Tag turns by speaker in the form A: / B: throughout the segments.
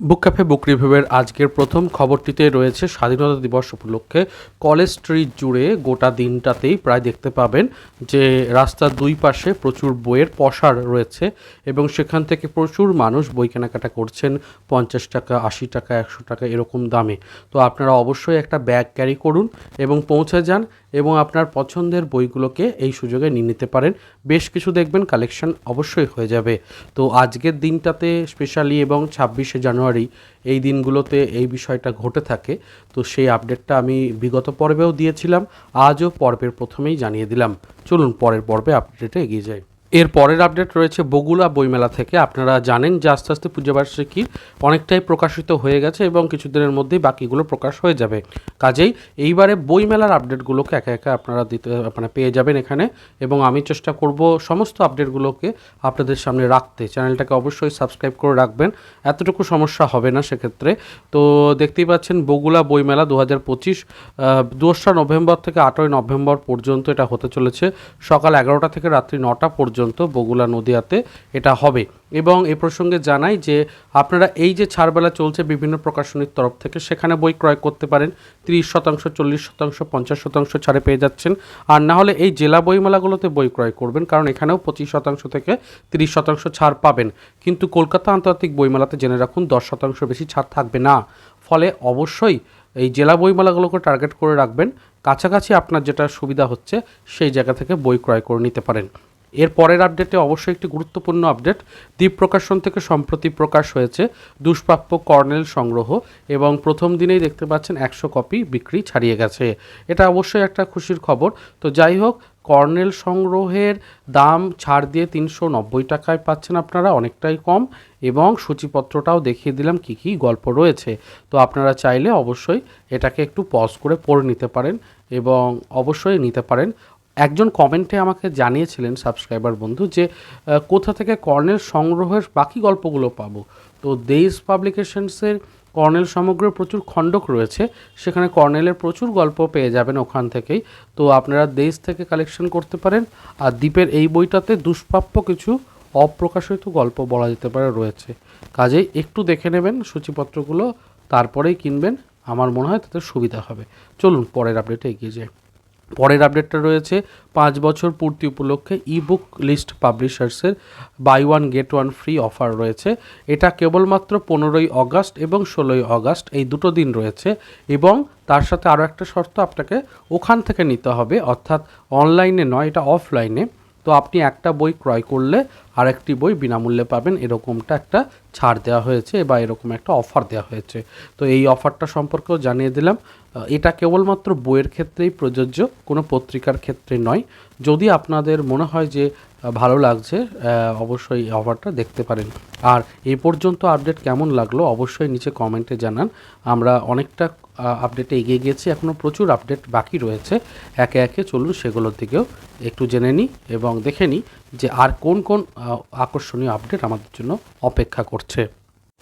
A: বুক cafe বুক রিভিউয়ের আজকের প্রথম খবরটিতে রয়েছে স্বাধীনতা দিবস উপলক্ষে কলেজ স্ট্রিট জুড়ে গোটা দিনটাতেই প্রায় দেখতে পাবেন যে রাস্তার দুই পাশে প্রচুর বইয়ের পসার রয়েছে এবং সেখান থেকে প্রচুর মানুষ বই কেনাকাটা করছেন, পঞ্চাশ টাকা, আশি টাকা, একশো টাকা এরকম দামে। তো আপনারা অবশ্যই একটা ব্যাগ ক্যারি করুন এবং পৌঁছে যান। এবং আপনার পছন্দের বইগুলোকে এই সুযোগে নিয়ে নিতে পারেন। বেশ কিছু দেখবেন কালেকশন অবশ্যই হয়ে যাবে। তো আজকের দিনটাতে স্পেশালি এবং ছাব্বিশে জানুয়ারি এই দিনগুলোতে এই বিষয়টা ঘটে থাকে। তো সেই আপডেটটা আমি বিগত পর্বেও দিয়েছিলাম, আজও পর্বের প্রথমেই জানিয়ে দিলাম। চলুন পরের পর্বে আপডেটে এগিয়ে যাই। এর পরের আপডেট রয়েছে বগুলা বইমেলা থেকে। আপনারা জানেন যে আস্তে আস্তে পূজাবার্ষিকী অনেকটাই প্রকাশিত হয়ে গেছে এবং কিছুদিনের মধ্যেই বাকিগুলো প্রকাশ হয়ে যাবে। কাজেই এইবারে বইমেলার আপডেটগুলোকে একা একা আপনারা দিতে মানে পেয়ে যাবেন এখানে এবং আমি চেষ্টা করব সমস্ত আপডেটগুলোকে আপনাদের সামনে রাখতে। চ্যানেলটাকে অবশ্যই সাবস্ক্রাইব করে রাখবেন। এতটুকু সমস্যা হবে না সেক্ষেত্রে। তো দেখতেই পাচ্ছেন বগুলা বইমেলা দু হাজার পঁচিশ দোসরা নভেম্বর থেকে আটই নভেম্বর পর্যন্ত এটা হতে চলেছে। সকাল এগারোটা থেকে রাত্রি নটা পর্যন্ত বগুলা নদিয়াতে এটা হবে। এবং এ প্রসঙ্গে জানাই যে আপনারা এই যে ছাড়বেলা চলছে বিভিন্ন প্রকাশনীর তরফ থেকে, সেখানে বই ক্রয় করতে পারেন। তিরিশ শতাংশ, চল্লিশ শতাংশ, পঞ্চাশ শতাংশ ছাড়ে পেয়ে যাচ্ছেন। আর না হলে এই জেলা বইমেলাগুলোতে বই ক্রয় করবেন, কারণ এখানেও পঁচিশ শতাংশ থেকে তিরিশ শতাংশ ছাড় পাবেন। কিন্তু কলকাতা আন্তর্জাতিক বইমেলাতে জেনে রাখুন, দশ শতাংশ বেশি ছাড় থাকবে না। ফলে অবশ্যই এই জেলা বইমেলাগুলোকে টার্গেট করে রাখবেন। কাছাকাছি আপনার যেটা সুবিধা হচ্ছে, সেই জায়গা থেকে বই ক্রয় করে নিতে পারেন। এর পরের আপডেটে অবশ্যই একটি গুরুত্বপূর্ণ আপডেট দ্বীপ প্রকাশন থেকে সম্প্রতি প্রকাশ হয়েছে দুষ্প্রাপ্য কর্নেল সংগ্রহ এবং প্রথম দিনেই দেখতে পাচ্ছেন একশো কপি বিক্রি ছাড়িয়ে গেছে। এটা অবশ্যই একটা খুশির খবর। তো যাই হোক, কর্নেল সংগ্রহের দাম ছাড় দিয়ে তিনশো নব্বই টাকায় পাচ্ছেন আপনারা, অনেকটাই কম এবং সূচিপত্রটাও দেখিয়ে দিলাম কি কি গল্প রয়েছে। তো আপনারা চাইলে অবশ্যই এটাকে একটু পজ করে পড়ে নিতে পারেন এবং অবশ্যই নিতে পারেন। একজন কমেন্টে আমাকে জানিয়েছিলেন, সাবস্ক্রাইবার বন্ধু, যে কোথা থেকে কর্নেল সংগ্রহের বাকি গল্পগুলো পাবো? তো দেশ পাবলিকেশনসের কর্নেল সমগ্র প্রচুর খণ্ডক রয়েছে, সেখানে কর্নেলের প্রচুর গল্প পেয়ে যাবেন ওখান থেকেই। তো আপনারা দেশ থেকে কালেকশন করতে পারেন, আর দ্বীপের এই বইটাতে দুষ্প্রাপ্য কিছু অপ্রকাশিত গল্প বলা যেতে পারে, রয়েছে। কাজেই একটু দেখে নেবেন সূচিপত্রগুলো, তারপরেই কিনবেন। আমার মনে হয় তাতে সুবিধা হবে। চলুন, পরের আপডেটে এগিয়ে যাই। পরের আপডেটটা রয়েছে, পাঁচ বছর পূর্তি উপলক্ষে e book list পাবলিশার্সের buy one get one free offer রয়েছে। এটা কেবলমাত্র পনেরোই অগাস্ট এবং ষোলোই অগাস্ট এই দুটো দিন রয়েছে এবং তার সাথে আরও একটা শর্ত আপনাকে ওখান থেকে নিতে হবে, অর্থাৎ অনলাইনে নয়, এটা অফলাইনে তো আপনি একটা বই ক্রয় করলে আরেকটি বই বিনামূল্যে পাবেন। এরকমটা একটা ছাড় দেওয়া হয়েছে বা এরকম একটা অফার দেওয়া হয়েছে। তো এই অফারটা সম্পর্কেও জানিয়ে দিলাম। এটা কেবলমাত্র বইয়ের ক্ষেত্রেই প্রযোজ্য, কোনো পত্রিকার ক্ষেত্রে নয়। যদি আপনাদের মনে হয় যে ভালো লাগছে অবশ্যই অফারটা দেখতে পারেন। আর এই পর্যন্ত আপডেট কেমন লাগল অবশ্যই নিচে কমেন্টে জানান। আমরা অনেকটা আপডেটে এগিয়ে গিয়েছি। এখনও প্রচুর আপডেট বাকি রয়েছে। একে একে চলুন সেগুলোর দিকেও একটু জেনে নিই এবং দেখে নিই যে আর কোন কোন আকর্ষণীয় আপডেট আমাদের জন্য অপেক্ষা করছে।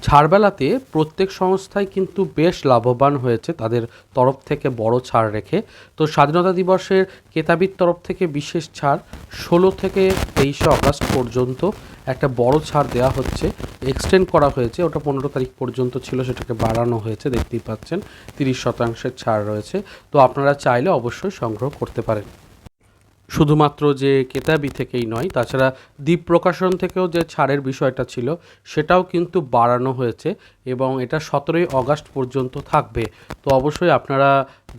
A: ছাড়বেলাতে প্রত্যেক সংস্থাই কিন্তু বেশ লাভবান হয়েছে তাদের তরফ থেকে বড় ছাড় রেখে। তো স্বাধীনতা দিবসের কেতাবির তরফ থেকে বিশেষ ছাড়, ষোলো থেকে তেইশে আগস্ট পর্যন্ত একটা বড় ছাড় দেওয়া হচ্ছে এক্সটেন্ড করা হয়েছে। ওটা পনেরো তারিখ পর্যন্ত ছিল, সেটাকে বাড়ানো হয়েছে, দেখতেই পাচ্ছেন, তিরিশ শতাংশের ছাড় রয়েছে। তো আপনারা চাইলে অবশ্যই সংগ্রহ করতে পারেন। শুধুমাত্র যে কেতাবি থেকেই নয়, তাছাড়া দ্বীপ প্রকাশন থেকেও যে ছাড়ের বিষয়টা ছিল, সেটাও কিন্তু বাড়ানো হয়েছে এবং এটা সতেরোই অগাস্ট পর্যন্ত থাকবে। তো অবশ্যই আপনারা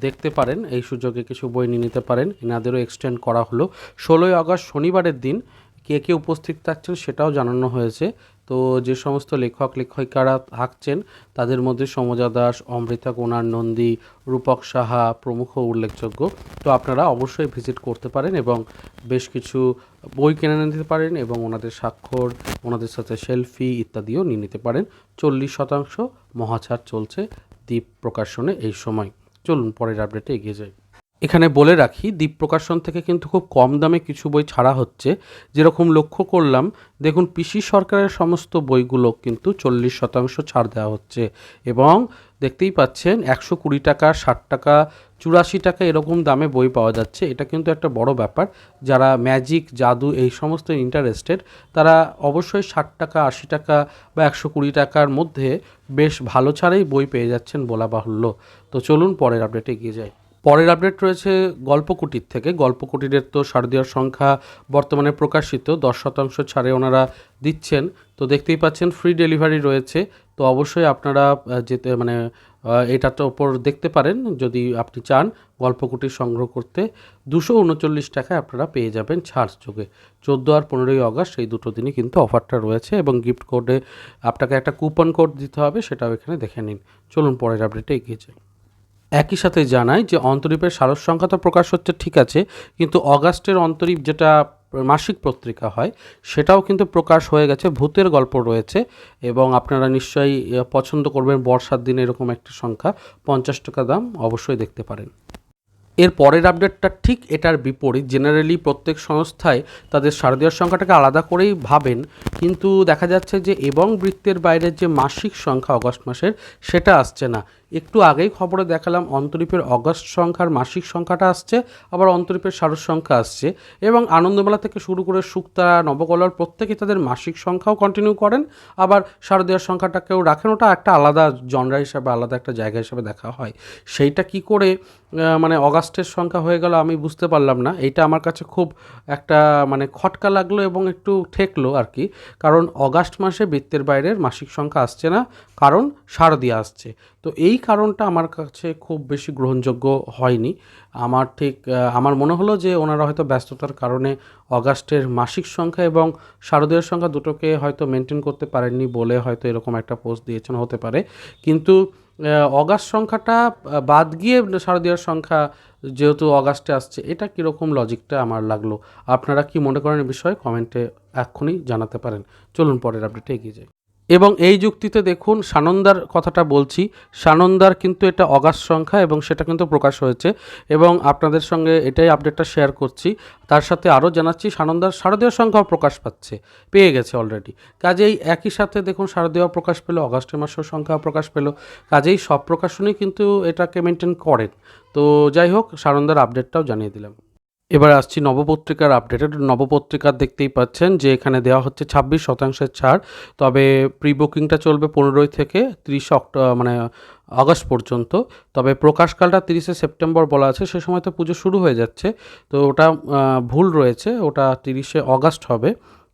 A: দেখতে পারেন, এই সুযোগে কিছু বই নিয়ে নিতে পারেন, এনাদেরও এক্সটেন্ড করা হলো। ষোলোই অগাস্ট শনিবারের দিন কে কে উপস্থিত থাকছেন সেটাও জানানো হয়েছে। তো যে সমস্ত লেখক, লেখিকারা থাকছেন, তাদের মধ্যে সমজা দাস, অমৃতা কোনার নন্দী, রূপক সাহা প্রমুখ উল্লেখযোগ্য। তো আপনারা অবশ্যই ভিজিট করতে পারেন এবং বেশ কিছু বই কিনে নিতে পারেন এবং ওনাদের স্বাক্ষর, ওনাদের সাথে সেলফি ইত্যাদিও নিয়ে নিতে পারেন। চল্লিশ শতাংশ মহাছাড় চলছে দ্বীপ প্রকাশনে এই সময়। চলুন পরের আপডেটে এগিয়ে যাই। এখানে বলে রাখি দ্বীপ প্রকাশন থেকে কিন্তু খুব কম দামে কিছু বই ছাড়া হচ্ছে। যেরকম লক্ষ্য করলাম, দেখুন পিসি সরকারের সমস্ত বইগুলো কিন্তু চল্লিশ শতাংশ ছাড় দেওয়া হচ্ছে এবং দেখতেই পাচ্ছেন একশো কুড়ি টাকা, ষাট টাকা, চুরাশি টাকা এরকম দামে বই পাওয়া যাচ্ছে। এটা কিন্তু একটা বড় ব্যাপার। যারা ম্যাজিক, জাদু এই সমস্ত ইন্টারেস্টেড, তারা অবশ্যই ষাট টাকা, আশি টাকা বা একশো কুড়ি টাকার মধ্যে বেশ ভালো ছাড়েই বই পেয়ে যাচ্ছেন বলা বাহুল্য। তো চলুন পরের আপডেটে এগিয়ে যাই। পরের আপডেট রয়েছে গল্পকুটির থেকে। গল্পকুটিরের তো শারদীয়ার সংখ্যা বর্তমানে প্রকাশিত, দশ শতাংশ ছাড়ে ওনারা দিচ্ছেন। তো দেখতেই পাচ্ছেন ফ্রি ডেলিভারি রয়েছে। তো অবশ্যই আপনারা যেতে মানে এটার ওপর দেখতে পারেন। যদি আপনি চান গল্পকুটির সংগ্রহ করতে, দুশো উনচল্লিশ টাকায় আপনারা পেয়ে যাবেন ছাড় যোগে। চোদ্দ আর পনেরোই আগস্ট এই দুটো দিনই কিন্তু অফারটা রয়েছে এবং গিফট কোডে আপনাকে একটা কুপন কোড দিতে হবে, সেটাও এখানে দেখে নিন। চলুন পরের আপডেটে এগিয়ে যাই। একই সাথে জানায় যে অন্তরীপের সারস সংখ্যা তো প্রকাশ হচ্ছে ঠিক আছে, কিন্তু অগাস্টের অন্তরীপ যেটা মাসিক পত্রিকা হয়, সেটাও কিন্তু প্রকাশ হয়ে গেছে, ভূতের গল্প রয়েছে এবং আপনারা নিশ্চয়ই পছন্দ করবেন বর্ষার দিনে এরকম একটি সংখ্যা, পঞ্চাশ টাকা দাম অবশ্যই দেখতে পারেন। এর পরের আপডেটটা ঠিক এটার বিপরীত। জেনারেলি প্রত্যেক সংস্থায় তাদের শারদীয় সংখ্যাটাকে আলাদা করেই ভাবেন, কিন্তু দেখা যাচ্ছে যে এবং বৃত্তের বাইরের যে মাসিক সংখ্যা অগস্ট মাসের, সেটা আসছে না। একটু আগেই খবরে দেখালাম অন্তরীপের অগস্ট সংখ্যার মাসিক সংখ্যাটা আসছে, আবার অন্তরীপের সারস সংখ্যা আসছে। এবং আনন্দমেলা থেকে শুরু করে শুক্তারা নবকলার প্রত্যেকেই তাদের মাসিক সংখ্যাও কন্টিনিউ করেন, আবার শারদীয়ার সংখ্যাটাকেও রাখেন। ওটা একটা আলাদা জনরা হিসাবে, আলাদা একটা জায়গা হিসাবে দেখা হয়। সেইটা কি করে মানে অগাস্টের সংখ্যা হয়ে গেল, আমি বুঝতে পারলাম না। এইটা আমার কাছে খুব একটা মানে খটকা লাগল এবং একটু ঠেকলো আর কি। কারণ অগাস্ট মাসে বৃত্তের বাইরের মাসিক সংখ্যা আসছে না, কারণ শারদীয়া আসছে। তো এই কারণটা আমার কাছে খুব বেশি গ্রহণযোগ্য হয়নি। আমার ঠিক আমার মনে হলো যে ওনারা হয়তো ব্যস্ততার কারণে অগাস্টের মাসিক সংখ্যা এবং শারদীয় সংখ্যা দুটোকে হয়তো মেনটেন করতে পারেননি বলে হয়তো এরকম একটা পোস্ট দিয়েছেন, হতে পারে। কিন্তু অগাস্ট সংখ্যাটা বাদ গিয়ে শারদীয়ার সংখ্যা যেহেতু অগাস্টে আসছে, এটা কীরকম লজিকটা আমার লাগল? আপনারা কি মনে করেন এই বিষয়ে? কমেন্টে এক্ষুনি জানাতে পারেন। চলুন পরের আপডেটে এগিয়ে যাই। এবং এই যুক্তিতে দেখুন সানন্দার কথাটা বলছি, সানন্দার কিন্তু এটা অগাস্ট সংখ্যা এবং সেটা কিন্তু প্রকাশ হয়েছে এবং আপনাদের সঙ্গে এটাই আপডেটটা শেয়ার করছি। তার সাথে আরও জানাচ্ছি, সানন্দার শারদীয় সংখ্যাও প্রকাশ পাচ্ছে, পেয়ে গেছে অলরেডি কাজেই একই সাথে দেখুন শারদীয় প্রকাশ পেল, অগাস্টের মাসের সংখ্যা প্রকাশ পেল, কাজেই সব প্রকাশনই কিন্তু এটাকে মেনটেন করেন। তো যাই হোক, সানন্দার আপডেটটাও জানিয়ে দিলাম। এবার আসছি নবপত্রিকার আপডেটেড নবপত্রিকার দেখতেই পাচ্ছেন যে এখানে দেওয়া হচ্ছে ছাব্বিশ শতাংশের ছাড়। তবে প্রি বুকিংটা চলবে পনেরোই থেকে তিরিশে অক্টো মানে আগস্ট পর্যন্ত। তবে প্রকাশকালটা তিরিশে সেপ্টেম্বর বলা আছে, সে সময় তো পুজো শুরু হয়ে যাচ্ছে। তো ওটা ভুল রয়েছে, ওটা তিরিশে অগাস্ট হবে।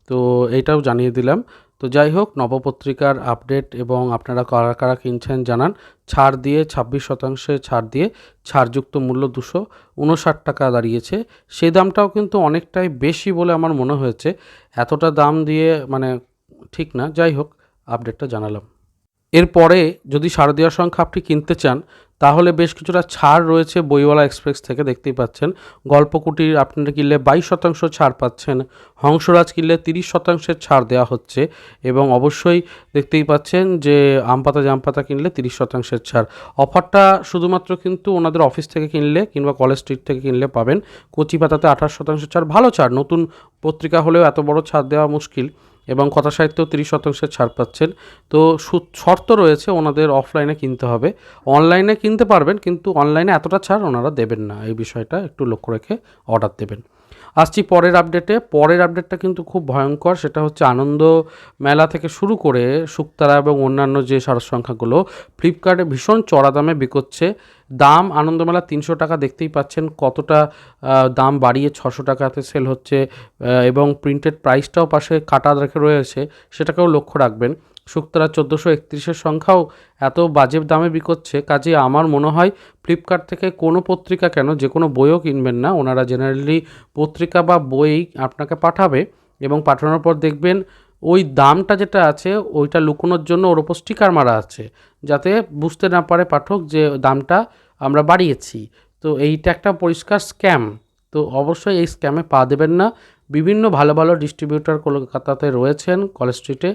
A: তো এইটাও জানিয়ে দিলাম। তো যাই হোক, নবপত্রিকার আপডেট এবং আপনারা কারা কারা কিনছেন জানান। ছাড় দিয়ে, ছাব্বিশ শতাংশে ছাড় দিয়ে, ছাড়যুক্ত মূল্য দুশো উনষাট টাকা দাঁড়িয়েছে। সেই দামটাও কিন্তু অনেকটাই বেশি বলে আমার মনে হয়েছে। এতটা দাম দিয়ে মানে ঠিক না। যাই হোক, আপডেটটা জানালাম। এরপরে যদি শারদীয় সংখ্যা আপনি কিনতে চান তাহলে বেশ কিছুটা ছাড় রয়েছে বইওয়ালা এক্সপ্রেস থেকে, দেখতেই পাচ্ছেন। গল্পকুটির আপনারা কিনলে বাইশ শতাংশ ছাড় পাচ্ছেন, হংসরাজ কিনলে তিরিশ শতাংশের ছাড় দেওয়া হচ্ছে এবং অবশ্যই দেখতেই পাচ্ছেন যে আমপাতা জামপাতা কিনলে তিরিশ শতাংশের ছাড়। অফারটা শুধুমাত্র কিন্তু ওনাদের অফিস থেকে কিনলে কিংবা কলেজ স্ট্রিট থেকে কিনলে পাবেন। কচি পাতাতে আঠাশ শতাংশ ছাড়, ভালো ছাড়। নতুন পত্রিকা হলেও এত বড় ছাড় দেওয়া মুশকিল। এবং কথা সাহিত্য তিরিশ শতাংশের ছাড় পাচ্ছেন। তো শর্ত রয়েছে ওনাদের অফলাইনে কিনতে হবে। অনলাইনে কিনতে পারবেন, কিন্তু অনলাইনে এতটা ছাড় ওনারা দেবেন না। এই বিষয়টা একটু লক্ষ্য রেখে অর্ডার দেবেন। আসছি পরের আপডেটে পরের আপডেটটা কিন্তু খুব ভয়ঙ্কর, সেটা হচ্ছে আনন্দ মেলা থেকে শুরু করে শুক্তারা এবং অন্যান্য যে সারসংখ্যাগুলো ফ্লিপকার্টে ভীষণ চড়া দামে বিকোচ্ছে। দাম আনন্দমেলা তিনশো টাকা, দেখতেই পাচ্ছেন কতটা দাম বাড়িয়ে ছশো টাকাতে সেল হচ্ছে এবং প্রিন্টেড প্রাইসটাও পাশে কাটা রেখে রয়েছে, সেটাকেও লক্ষ্য রাখবেন। শুক্তারা চোদ্দোশো একত্রিশের সংখ্যাও এত বাজে দামে বিকোচ্ছে কাজে আমার মনে হয় ফ্লিপকার্ট থেকে কোনো পত্রিকা কেন, যে কোনো বইও কিনবেন না। ওনারা জেনারেলি পত্রিকা বা বই আপনাকে পাঠাবে এবং পাঠানোর পর দেখবেন ওই দামটা যেটা আছে, ওইটা লুকোনোর জন্য ওর ওপর স্টিকার মারা আছে, যাতে বুঝতে না পারে পাঠক যে দামটা আমরা বাড়িয়েছি। তো এইটা একটা পরিষ্কার স্ক্যাম। তো অবশ্যই এই স্ক্যামে পা দেবেন না। বিভিন্ন ভালো ভালো ডিস্ট্রিবিউটর কলকাতাতে রয়েছেন, কলেজ স্ট্রিটে।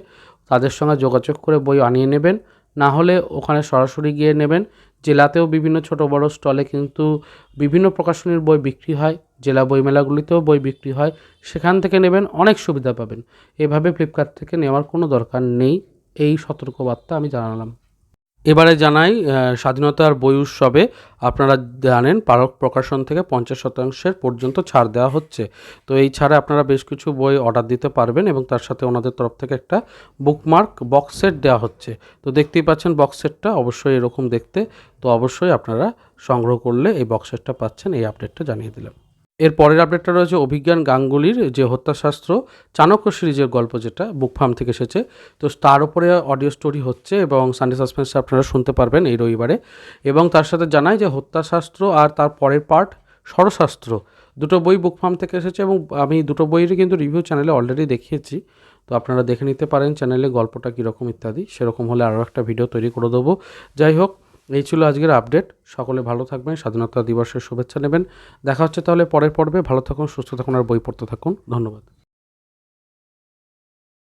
A: তাদের সঙ্গে যোগাযোগ করে বই আনিয়ে নেবেন। না হলে ওখানে সরাসরি গিয়ে নেবেন। জেলাতেও বিভিন্ন ছোট বড় স্টলে কিন্তু বিভিন্ন প্রকাশনীর বই বিক্রি হয়। জেলা বইমেলাগুলিতেও বই বিক্রি হয়। সেখান থেকে নেবেন, অনেক সুবিধা পাবেন। এভাবে ফ্লিপকার্ট থেকে নেওয়ার কোনো দরকার নেই। এই সতর্কবার্তা আমি জানালাম। এবারে জানাই স্বাধীনতার বই উৎসবে আপনারা জানেন পারক প্রকাশন থেকে পঞ্চাশ শতাংশের পর্যন্ত ছাড় দেওয়া হচ্ছে। তো এই ছাড়ে আপনারা বেশ কিছু বই অর্ডার দিতে পারবেন এবং তার সাথে ওনাদের তরফ থেকে একটা বুকমার্ক বক্স সেট দেওয়া হচ্ছে। তো দেখতেই পাচ্ছেন বক্স সেটটা অবশ্যই এরকম দেখতে। তো অবশ্যই আপনারা সংগ্রহ করলে এই বক্স সেটটা পাচ্ছেন, এই আপডেটটা জানিয়ে দিলাম। এর পরের আপডেটটা রয়েছে অভিজ্ঞান গাঙ্গুলির যে হত্যাশাস্ত্র চাণক্য সিরিজের গল্প যেটা বুক ফার্ম থেকে এসেছে। তো তার উপরে অডিও স্টোরি হচ্ছে এবং সানডে সাসপেন্সে আপনারা শুনতে পারবেন এই রবিবারে। এবং তার সাথে জানাই যে হত্যাশাস্ত্র আর তার পরের পার্ট ষড়শাস্ত্র দুটো বই বুক ফার্ম থেকে এসেছে এবং আমি দুটো বইয়েরই কিন্তু রিভিউ চ্যানেলে অলরেডি দেখিয়েছি। তো আপনারা দেখে নিতে পারেন চ্যানেলে গল্পটা কীরকম ইত্যাদি। সেরকম হলে আরও একটা ভিডিও তৈরি করে দেবো। যাই হোক এই ছিল আজকের আপডেট। সকলে ভালো থাকবেন, স্বাধীনতা দিবসের শুভেচ্ছা নেবেন। দেখা হচ্ছে তাহলে পরের পর্বে। ভালো থাকুন, সুস্থ থাকুন আর বই পড়তে থাকুন। ধন্যবাদ।